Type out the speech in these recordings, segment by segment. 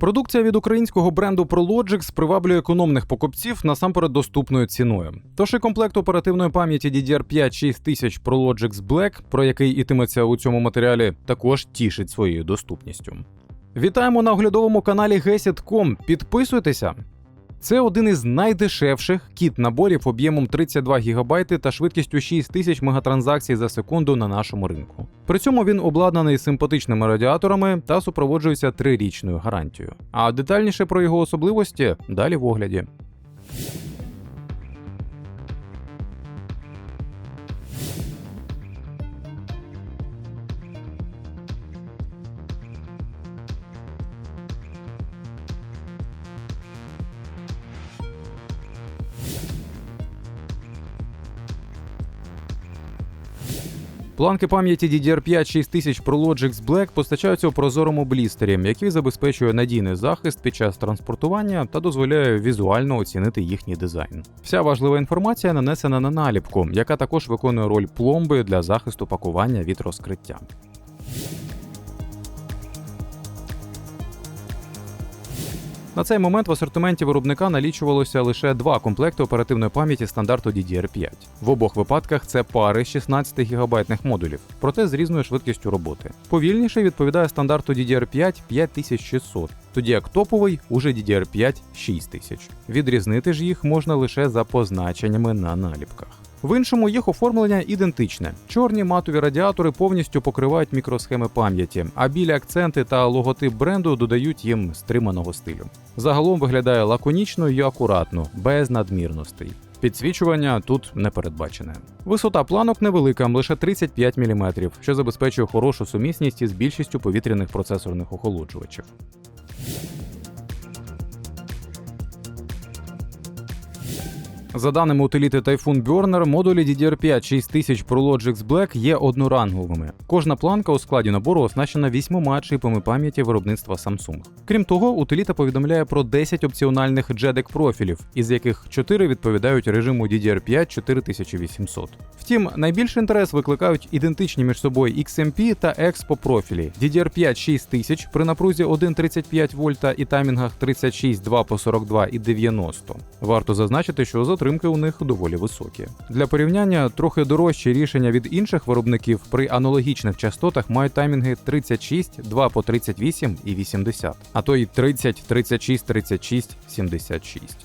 Продукція від українського бренду ProLogix приваблює економних покупців насамперед доступною ціною. Тож і комплект оперативної пам'яті DDR5 6000 ProLogix Black, про який ітиметься у цьому матеріалі, також тішить своєю доступністю. Вітаємо на оглядовому каналі Gesit.com. Підписуйтеся. Це один із найдешевших кіт наборів об'ємом 32 ГБ та швидкістю 6000 мегатранзакцій за секунду на нашому ринку. При цьому він обладнаний симпатичними радіаторами та супроводжується трирічною гарантією. А детальніше про його особливості далі в огляді. Планки пам'яті DDR5 6000 ProLogix Black постачаються у прозорому блістері, який забезпечує надійний захист під час транспортування та дозволяє візуально оцінити їхній дизайн. Вся важлива інформація нанесена на наліпку, яка також виконує роль пломби для захисту пакування від розкриття. На цей момент в асортименті виробника налічувалося лише два комплекти оперативної пам'яті стандарту DDR5. В обох випадках це пари 16 гігабайтних модулів, проте з різною швидкістю роботи. Повільніший відповідає стандарту DDR5 5600, тоді як топовий уже DDR5 6000. Відрізнити ж їх можна лише за позначеннями на наліпках. В іншому їх оформлення ідентичне. Чорні матові радіатори повністю покривають мікросхеми пам'яті, а білі акценти та логотип бренду додають їм стриманого стилю. Загалом виглядає лаконічно і акуратно, без надмірностей. Підсвічування тут не передбачене. Висота планок невелика, лише 35 мм, що забезпечує хорошу сумісність із більшістю повітряних процесорних охолоджувачів. За даними утиліти Typhoon Burner, модулі DDR5 6000 ProLogix Black є одноранговими. Кожна планка у складі набору оснащена вісьмома чипами пам'яті виробництва Samsung. Крім того, утиліта повідомляє про 10 опціональних JEDEC профілів, із яких 4 відповідають режиму DDR5 4800. Втім, найбільший інтерес викликають ідентичні між собою XMP та Expo профілі. DDR5 6000 при напрузі 1,35 вольта і таймінгах 36, 2 по 42 і 90. Варто зазначити, що затримки у них доволі високі. Для порівняння трохи дорожчі рішення від інших виробників при аналогічних частотах мають таймінги 36, 2 по 38 і 80, а то й 30, 36, 36, 76.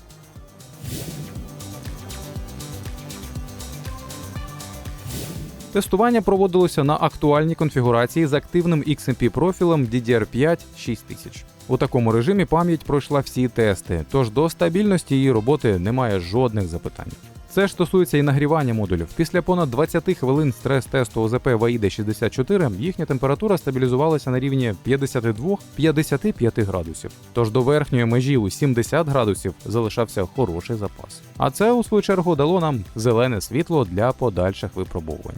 Тестування проводилося на актуальній конфігурації з активним XMP профілем DDR5 6000. У такому режимі пам'ять пройшла всі тести, тож до стабільності її роботи немає жодних запитань. Це ж стосується і нагрівання модулів. Після понад 20 хвилин стрес-тесту ОЗП VAID 64 їхня температура стабілізувалася на рівні 52-55 градусів. Тож до верхньої межі у 70 градусів залишався хороший запас. А це, у свою чергу, дало нам зелене світло для подальших випробувань.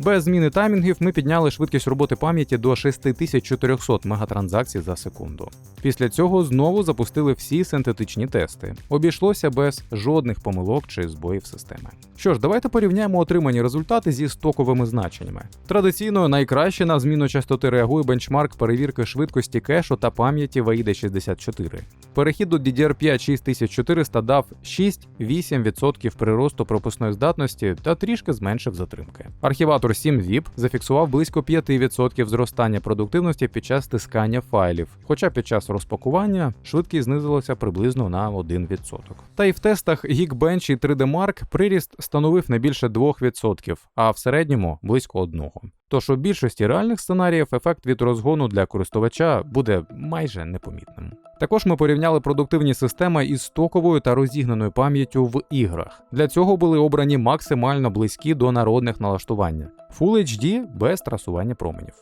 Без зміни таймінгів ми підняли швидкість роботи пам'яті до 6400 мегатранзакцій за секунду. Після цього знову запустили всі синтетичні тести. Обійшлося без жодних помилок чи збоїв системи. Що ж, давайте порівняємо отримані результати зі стоковими значеннями. Традиційно найкраще на зміну частоти реагує бенчмарк перевірки швидкості кешу та пам'яті VAID 64. Перехід до DDR5 6400 дав 6-8% приросту пропускної здатності та трішки зменшив затримки. Архіватор 7-VIP зафіксував близько 5% зростання продуктивності під час стискання файлів, хоча під час розпакування швидкість знизилася приблизно на 1%. Та й в тестах Geekbench і 3D Mark приріст становив не більше 2%, а в середньому близько 1%. Тож у більшості реальних сценаріїв ефект від розгону для користувача буде майже непомітним. Також ми порівняли продуктивні системи із стоковою та розігнаною пам'яттю в іграх. Для цього були обрані максимально близькі до народних налаштування Full HD без трасування променів.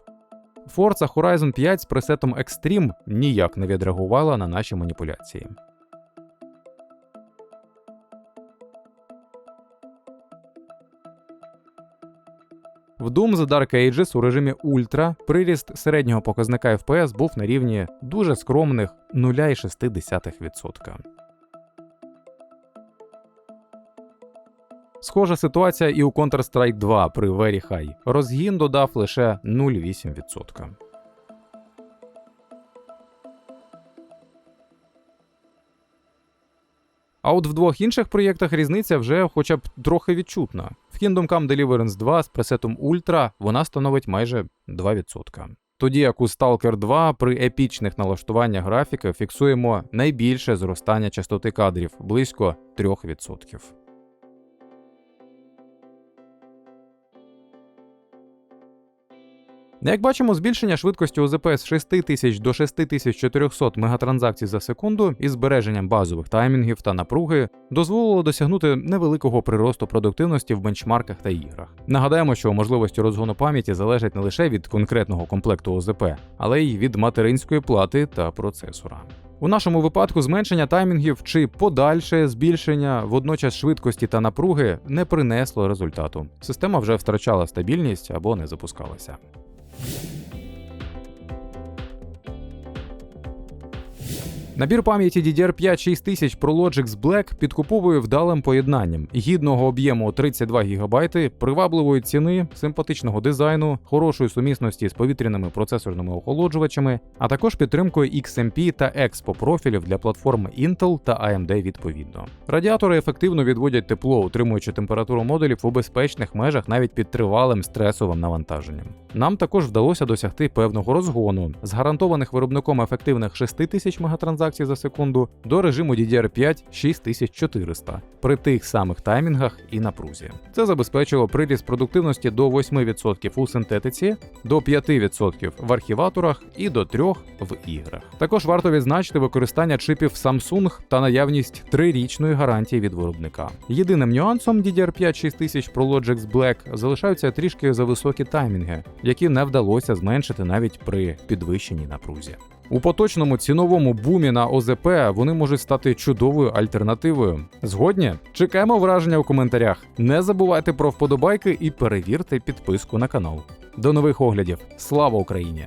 Forza Horizon 5 з пресетом Extreme ніяк не відреагувала на наші маніпуляції. В Doom The Dark Ages у режимі Ультра приріст середнього показника FPS був на рівні дуже скромних 0,6%. Схожа ситуація і у Counter-Strike 2 при Very High. Розгін додав лише 0,8%. А от в двох інших проєктах різниця вже хоча б трохи відчутна. В Kingdom Come Deliverance 2 з пресетом Ultra вона становить майже 2%. Тоді як у Stalker 2 при епічних налаштуваннях графіки фіксуємо найбільше зростання частоти кадрів близько 3%. Як бачимо, збільшення швидкості ОЗП з 6000 до 6400 мегатранзакцій за секунду із збереженням базових таймінгів та напруги дозволило досягнути невеликого приросту продуктивності в бенчмарках та іграх. Нагадаємо, що можливості розгону пам'яті залежать не лише від конкретного комплекту ОЗП, але й від материнської плати та процесора. У нашому випадку зменшення таймінгів чи подальше збільшення водночас швидкості та напруги не принесло результату. Система вже втрачала стабільність або не запускалася. you. Набір пам'яті DDR5 6000 Pro Logix Black підкуповує вдалим поєднанням гідного об'єму 32 ГБ, привабливої ціни, симпатичного дизайну, хорошої сумісності з повітряними процесорними охолоджувачами, а також підтримкою XMP та Expo профілів для платформ Intel та AMD відповідно. Радіатори ефективно відводять тепло, утримуючи температуру модулів у безпечних межах навіть під тривалим стресовим навантаженням. Нам також вдалося досягти певного розгону з гарантованих виробником ефективних 6000 мегатранзакцій за секунду до режиму DDR5 6400 при тих самих таймінгах і напрузі. Це забезпечило приріст продуктивності до 8% у синтетиці, до 5% в архіваторах і до 3% в іграх. Також варто відзначити використання чипів Samsung та наявність трирічної гарантії від виробника. Єдиним нюансом DDR5 6000 Pro Black залишаються трішки зависокі таймінги, які не вдалося зменшити навіть при підвищеній напрузі. У поточному ціновому бумі на ОЗП вони можуть стати чудовою альтернативою. Згодні? Чекаємо враження у коментарях. Не забувайте про вподобайки і перевірте підписку на канал. До нових оглядів. Слава Україні!